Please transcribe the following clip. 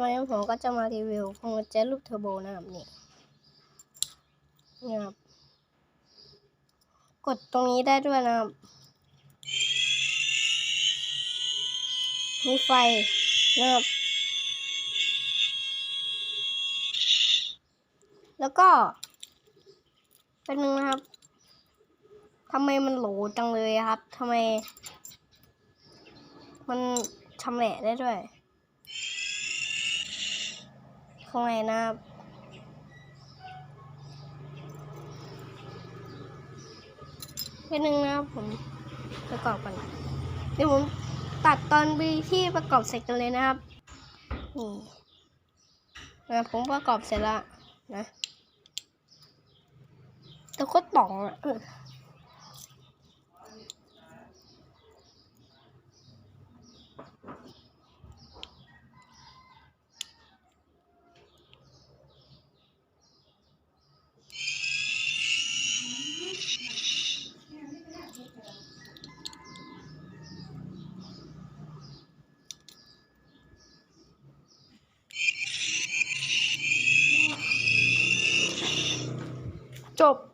วันนี้ผมก็จะมารีวิวพวงกุญแจรูปเทอร์โบนะครับนี่นี่ครับกดตรงนี้ได้ด้วยนะครับมีไฟนะครับแล้วก็เป็นนึงนะครับทำไมมันโหลจังเลยครับทำไม มันชำแหละได้ด้วย ข้างในนะครับเป็นหนึ่งนะครับผมประกอบกันเดี๋ยวผมตัดตอนบีที่ประกอบเสร็จกันเลยนะครับนี่นะผมประกอบเสร็จแล้วนะแต่โคตรต่องอะ เออจบ